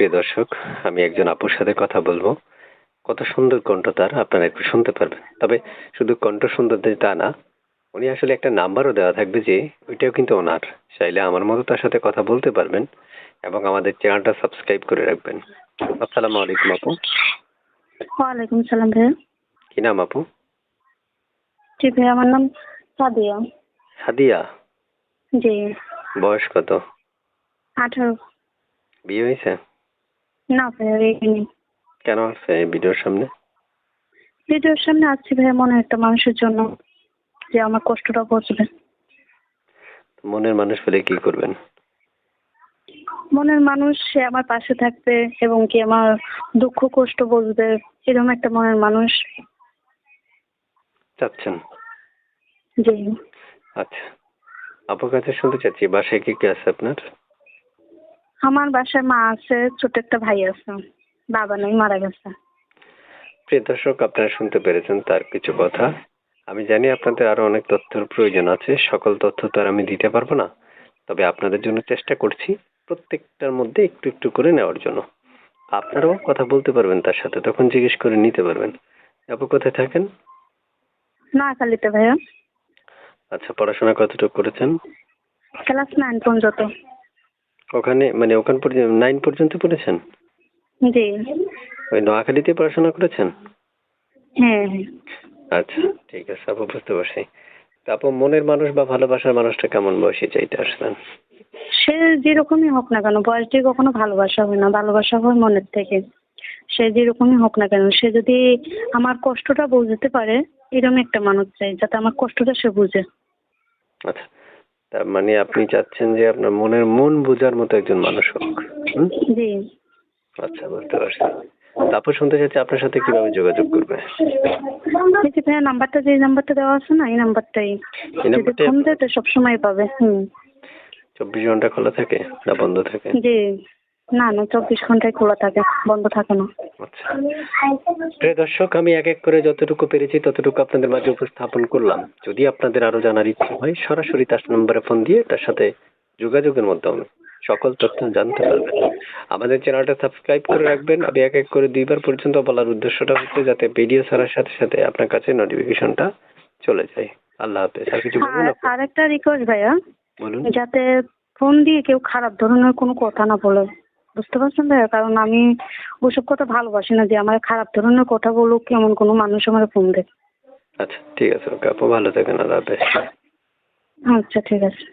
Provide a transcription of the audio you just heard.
প্রিয় দর্শক আমি একজন আপুর সাথে কথা বলব। কত সুন্দর কণ্ঠ তার আপনারা একটু শুনতে পারবেন। তবে শুধু কণ্ঠ সুন্দর তা না উনি আসলে একটা নাম্বারও দেওয়া থাকবে যে ওইটাও কিন্তু ওনার। চাইলে আমার মতো তার সাথে কথা বলতে পারবেন এবং আমাদের চ্যানেলটা সাবস্ক্রাইব করে রাখবেন। আসসালামু আলাইকুম আপু। ওয়ালাইকুম সালাম ভাইয়া। কি নাম আপু? জি ভাইয়া আমার নাম সাদিয়া। সাদিয়া? জি। বয়স কত? আঠারো। বিয়ে হয়েছে? না ভাইয়া রেখে কেন আসছে এই ভিডিওর সামনে? ভিডিওর সামনে আসছি ভাইয়া মনে একটা মানুষের জন্য যে আমার কষ্টটা বুঝবে মনের মানুষ পেলে কি করবেন? মনের মানুষ সে আমার পাশে থাকবে এবং কি আমার দুঃখ কষ্ট বুঝবে এরকম একটা মনের মানুষ। চাচ্ছেন? জি। আচ্ছা। আপুর কাছে শুনতে চাচ্ছি বাসায় কি কি আছে আপনার? আমার বাসায় মা আছে ছোট একটা ভাই আছে বাবা নেই মারা গেছে। প্রিয় দর্শক আপনারা শুনতে পেরেছেন তার কিছু কথা। আমি জানি আপনাদের আরও অনেক তথ্যের প্রয়োজন আছে সকল তথ্য তো আর আমি দিতে পারব না। তবে আপনাদের জন্য চেষ্টা করছি প্রত্যেকটার মধ্যে একটু একটু করে নেওয়ার জন্য। আপনারাও কথা বলতে পারবেন তার সাথে তখন জিজ্ঞেস করে নিতে পারবেন। আপু কোথায় থাকেন? না কালিতে ভাইয়া। আচ্ছা পড়াশোনা কতটুকু করেছেন? ক্লাস নাইন পর্যন্ত। ওখানে মানে ওখান পর্যন্ত নাইন পর্যন্ত পড়েছেন? জি। ওই নোয়াখালীতে পড়াশোনা করেছেন? হ্যাঁ হ্যাঁ। আচ্ছা ঠিক আছে আপু বুঝতে পারছি। তারপর মনের মানুষ বা ভালোবাসার মানুষটা কেমন বয়সে চাইতে আসলেন সে যেরকমই হোক না কেন বয়স দিয়ে কখনো ভালোবাসা হয় না ভালোবাসা হয় মনের থেকে। সে যেরকমই হোক না কেন সে যদি আমার কষ্টটা বুঝতে পারে এরকম একটা মানুষ চাই যাতে আমার কষ্টটা সে বুঝে। আচ্ছা তার মানে আপনি চাচ্ছেন যে আপনার মনের মন বোঝার মতো একজন মানুষ হোক জি। আচ্ছা বুঝতে পারছি। তারপর শুনতে চাচ্ছি আপনার সাথে কীভাবে যোগাযোগ করবে? ভাইয়া নাম্বারটা যে নাম্বারটা দেওয়া আছে না এই নাম্বারটাই। এই যদি ফোন দেয় তো সবসময় পাবে হুম। চব্বিশ ঘণ্টা খোলা থাকে না বন্ধ থাকে? জি। না না চব্বিশ ঘন্টায় খোলা থাকে বন্ধ থাকে না। আচ্ছা। প্রিয় দর্শক আমি এক এক করে যতটুকু পেরেছি ততটুকু আপনাদের মাঝে উপস্থাপন করলাম। যদি আপনাদের আরও জানার ইচ্ছে হয় সরাসরি তার নম্বরে ফোন দিয়ে তার সাথে যোগাযোগের মাধ্যমে সকল তথ্য জানতে পারবেন। আমাদের চ্যানেলটা সাবস্ক্রাইব করে রাখবেন। আমি এক এক করে দুইবার পর্যন্ত বলার উদ্দেশ্যটা হচ্ছে যাতে ভিডিও ছাড়ার সাথে সাথে আপনার কাছে নোটিফিকেশনটা চলে যায়। আল্লাহ হাফেজ। আর কিছু বলবেন আর? আরেকটা রিকোয়েস্ট ভাইয়া। বলুন। যাতে ফোন দিয়ে কেউ খারাপ ধরনের কোনো কথা না বলে। বুঝতে পারছেন ভাইয়া? কারণ আমি ওসব কথা ভালোবাসি না যে আমার খারাপ ধরনের কথা বলুক এমন কোনো মানুষ আমার ফোন দেয়। আচ্ছা ঠিক আছে ওকে আপু ভালো থাকেন আল্লাহ হাফেজ। আচ্ছা ঠিক আছে।